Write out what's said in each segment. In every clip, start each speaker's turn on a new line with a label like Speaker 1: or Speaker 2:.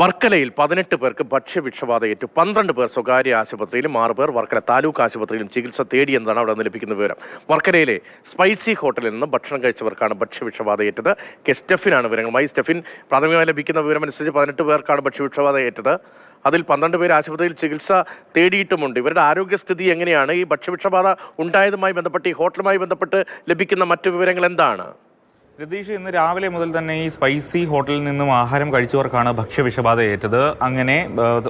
Speaker 1: വർക്കലയിൽ പതിനെട്ട് പേർക്ക് ഭക്ഷ്യവിഷബാധയേറ്റു പന്ത്രണ്ട് പേർ സ്വകാര്യ ആശുപത്രിയിലും ആറ് പേർ വർക്കല താലൂക്ക് ആശുപത്രിയിലും ചികിത്സ തേടിയെന്നാണ് അവിടെ നിന്ന് ലഭിക്കുന്ന വിവരം. വർക്കലയിലെ സ്പൈസി ഹോട്ടലിൽ നിന്ന് ഭക്ഷണം കഴിച്ചവർക്കാണ് ഭക്ഷ്യവിഷബാധയേറ്റത് കെ സ്റ്റെഫിനാണ് വിവരങ്ങളുമായി. സ്റ്റെഫിൻ പ്രാഥമികമായി ലഭിക്കുന്ന വിവരമനുസരിച്ച് പതിനെട്ട് പേർക്കാണ് ഭക്ഷ്യവിഷബാധയേറ്റത് അതിൽ പന്ത്രണ്ട് പേര് ആശുപത്രിയിൽ ചികിത്സ തേടിയിട്ടുമുണ്ട്. ഇവരുടെ ആരോഗ്യസ്ഥിതി എങ്ങനെയാണ്? ഈ ഭക്ഷ്യവിഷബാധ ഉണ്ടായതുമായി ബന്ധപ്പെട്ട് ഈ ഹോട്ടലുമായി ബന്ധപ്പെട്ട് ലഭിക്കുന്ന മറ്റു വിവരങ്ങൾ എന്താണ്?
Speaker 2: രതീഷ് ഇന്ന് രാവിലെ മുതൽ തന്നെ ഈ സ്പൈസി ഹോട്ടലിൽ നിന്നും ആഹാരം കഴിച്ചവർക്കാണ് ഭക്ഷ്യവിഷബാധ ഏറ്റത്. അങ്ങനെ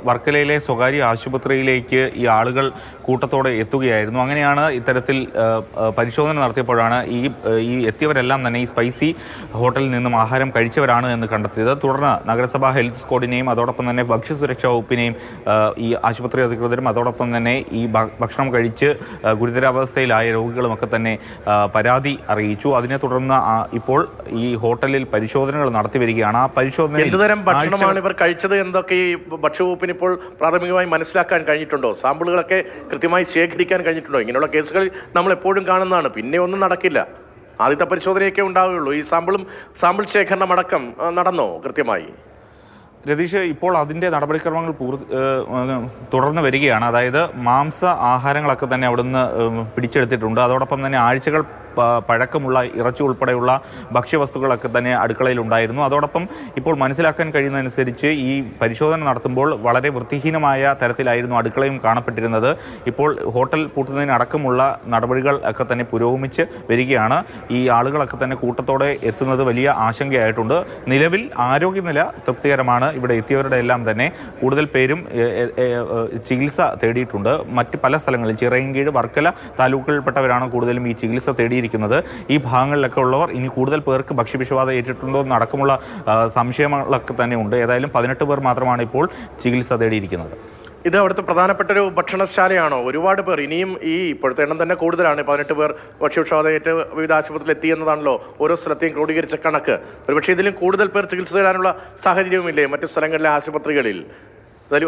Speaker 2: വർക്കലയിലെ സ്വകാര്യ ആശുപത്രിയിലേക്ക് ഈ ആളുകൾ കൂട്ടത്തോടെ എത്തുകയായിരുന്നു. അങ്ങനെയാണ് ഇത്തരത്തിൽ പരിശോധന നടത്തിയപ്പോഴാണ് ഈ ഈ എത്തിയവരെല്ലാം തന്നെ ഈ സ്പൈസി ഹോട്ടലിൽ നിന്നും ആഹാരം കഴിച്ചവരാണ് എന്ന് കണ്ടെത്തിയത്. തുടർന്ന് നഗരസഭാ ഹെൽത്ത് സ്കോഡിനെയും അതോടൊപ്പം തന്നെ ഭക്ഷ്യസുരക്ഷാ വകുപ്പിനെയും ഈ ആശുപത്രി അധികൃതരും അതോടൊപ്പം തന്നെ ഈ ഭക്ഷണം കഴിച്ച് ഗുരുതരാവസ്ഥയിലായ രോഗികളുമൊക്കെ തന്നെ പരാതി അറിയിച്ചു. അതിനെ തുടർന്ന് ആ, ഇപ്പോൾ ഈ ഹോട്ടലിൽ പരിശോധനകൾ നടത്തി വരികയാണ്. ആ പരിശോധന
Speaker 1: എന്തുതരം ഭക്ഷണമാണ് ഇവർ കഴിച്ചത് എന്തൊക്കെ ഈ ഭക്ഷ്യവകുപ്പിന് ഇപ്പോൾ പ്രാഥമികമായി മനസ്സിലാക്കാൻ കഴിഞ്ഞിട്ടുണ്ടോ? സാമ്പിളുകളൊക്കെ കൃത്യമായി ശേഖരിക്കാൻ കഴിഞ്ഞിട്ടുണ്ടോ? ഇങ്ങനെയുള്ള കേസുകൾ നമ്മൾ എപ്പോഴും കാണുന്നതാണ്. പിന്നെ ഒന്നും നടക്കില്ല. ആദ്യത്തെ പരിശോധനയൊക്കെ ഉണ്ടാവുകയുള്ളൂ. ഈ സാമ്പിളും സാമ്പിൾ ശേഖരണം അടക്കം നടന്നോ കൃത്യമായി?
Speaker 2: രതീഷ് ഇപ്പോൾ അതിന്റെ നടപടിക്രമങ്ങൾ പൂർത്തി തുടർന്ന് വരികയാണ്. അതായത് മാംസ ആഹാരങ്ങളൊക്കെ തന്നെ അവിടുന്ന് പിടിച്ചെടുത്തിട്ടുണ്ട്. അതോടൊപ്പം തന്നെ ആഴ്ചകൾ പഴക്കമുള്ള ഇറച്ചി ഉൾപ്പെടെയുള്ള ഭക്ഷ്യവസ്തുക്കളൊക്കെ തന്നെ അടുക്കളയിൽ ഉണ്ടായിരുന്നു. അതോടൊപ്പം ഇപ്പോൾ മനസ്സിലാക്കാൻ കഴിയുന്നതനുസരിച്ച് ഈ പരിശോധന നടത്തുമ്പോൾ വളരെ വൃത്തിഹീനമായ തരത്തിലായിരുന്നു അടുക്കളയും കാണപ്പെട്ടിരുന്നത്. ഇപ്പോൾ ഹോട്ടൽ പൂട്ടുന്നതിനടക്കമുള്ള നടപടികൾ ഒക്കെ തന്നെ പുരോഗമിച്ച് വരികയാണ്. ഈ ആളുകളൊക്കെ തന്നെ കൂട്ടത്തോടെ എത്തുന്നത് വലിയ ആശങ്കയായിട്ടുണ്ട്. നിലവിൽ ആരോഗ്യനില തൃപ്തികരമാണ്. ഇവിടെ എത്തിയവരുടെ എല്ലാം തന്നെ കൂടുതൽ പേരും ചികിത്സ തേടിയിട്ടുണ്ട്. മറ്റ് പല സ്ഥലങ്ങളിൽ ചിറയൻകീഴ് വർക്കല താലൂക്കുകളിൽപ്പെട്ടവരാണ് കൂടുതലും ഈ ചികിത്സ തേടിയിരിക്കുന്നത് ഈ ഭാഗങ്ങളിലൊക്കെ ഉള്ളവർ ഇനി കൂടുതൽ പേർക്ക് ഭക്ഷ്യവിഷബാധ ഏറ്റിട്ടുണ്ടോ എന്നടക്കമുള്ള സംശയങ്ങളൊക്കെ തന്നെ ഉണ്ട്. ഏതായാലും പതിനെട്ട് പേർ മാത്രമാണ് ഇപ്പോൾ ചികിത്സ തേടിയിരിക്കുന്നത്.
Speaker 1: ഇത് അവിടുത്തെ പ്രധാനപ്പെട്ട ഒരു ഭക്ഷണശാലയാണോ? ഒരുപാട് പേർ ഇനിയും ഈ ഇപ്പോഴത്തെ എണ്ണം തന്നെ കൂടുതലാണ്. പതിനെട്ട് പേർ ഭക്ഷ്യവിഷബാധയേറ്റ് വിവിധ ആശുപത്രിയിൽ എത്തിയെന്നതാണല്ലോ ഓരോ സ്ഥലത്തെയും ക്രോഡീകരിച്ച കണക്ക്. ഒരുപക്ഷെ ഇതിലും കൂടുതൽ പേർ ചികിത്സ തേടാനുള്ള സാഹചര്യവുമില്ലേ മറ്റു സ്ഥലങ്ങളിലെ ആശുപത്രികളിൽ?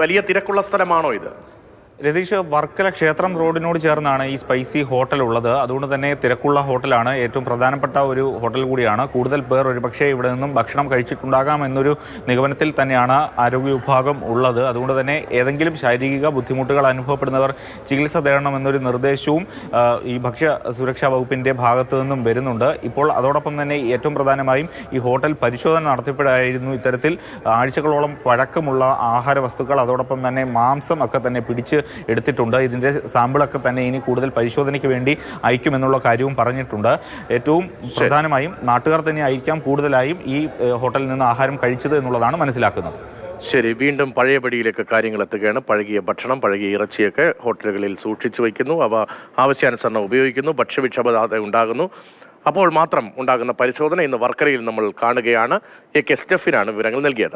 Speaker 1: വലിയ തിരക്കുള്ള സ്ഥലമാണോ ഇത്?
Speaker 2: രതീഷ് വർക്കല ക്ഷേത്രം റോഡിനോട് ചേർന്നാണ് ഈ സ്പൈസി ഹോട്ടൽ ഉള്ളത്. അതുകൊണ്ട് തന്നെ തിരക്കുള്ള ഹോട്ടലാണ് ഏറ്റവും പ്രധാനപ്പെട്ട ഒരു ഹോട്ടൽ കൂടിയാണ്. കൂടുതൽ പേർ ഒരുപക്ഷെ ഇവിടെ നിന്നും ഭക്ഷണം കഴിച്ചിട്ടുണ്ടാകാം എന്നൊരു നിഗമനത്തിൽ തന്നെയാണ് ആരോഗ്യ വിഭാഗം ഉള്ളത്. അതുകൊണ്ട് തന്നെ ഏതെങ്കിലും ശാരീരിക ബുദ്ധിമുട്ടുകൾ അനുഭവപ്പെടുന്നവർ ചികിത്സ തേടണമെന്നൊരു നിർദ്ദേശവും ഈ ഭക്ഷ്യ സുരക്ഷാ വകുപ്പിന്റെ ഭാഗത്തു നിന്നും വരുന്നുണ്ട്. ഇപ്പോൾ അതോടൊപ്പം തന്നെ ഏറ്റവും പ്രധാനമായും ഈ ഹോട്ടൽ പരിശോധന നടത്തിയപ്പോഴായിരുന്നു ഇത്തരത്തിൽ ആഴ്ചകളോളം പഴക്കമുള്ള ആഹാര വസ്തുക്കൾ അതോടൊപ്പം തന്നെ മാംസം ഒക്കെ തന്നെ പിടിച്ച് എടുത്തിട്ടുണ്ട്. ഇതിന്റെ സാമ്പിളൊക്കെ തന്നെ ഇനി കൂടുതൽ പരിശോധനയ്ക്ക് വേണ്ടി അയക്കുമെന്നുള്ള കാര്യവും പറഞ്ഞിട്ടുണ്ട്. ഏറ്റവും പ്രധാനമായും നാട്ടുകാർ തന്നെ ആയിരിക്കാം കൂടുതലായും ഈ ഹോട്ടലിൽ നിന്ന് ആഹാരം കഴിച്ചത് എന്നുള്ളതാണ് മനസ്സിലാക്കുന്നത്.
Speaker 1: ശരി. വീണ്ടും പഴയപടിയിലേക്ക് കാര്യങ്ങൾ എത്തുകയാണ്. പഴകിയ ഭക്ഷണം പഴകിയ ഇറച്ചിയൊക്കെ ഹോട്ടലുകളിൽ സൂക്ഷിച്ചു വയ്ക്കുന്നു. അവ ആവശ്യാനുസരണം ഉപയോഗിക്കുന്നു. ഭക്ഷ്യവിക്ഷബാധ ഉണ്ടാകുന്നു. അപ്പോൾ മാത്രം ഉണ്ടാകുന്ന പരിശോധന ഇന്ന് വർക്കരയിൽ നമ്മൾ കാണുകയാണ്. എ കെ സ്റ്റെഫിനാണ് വിവരങ്ങൾ നൽകിയത്.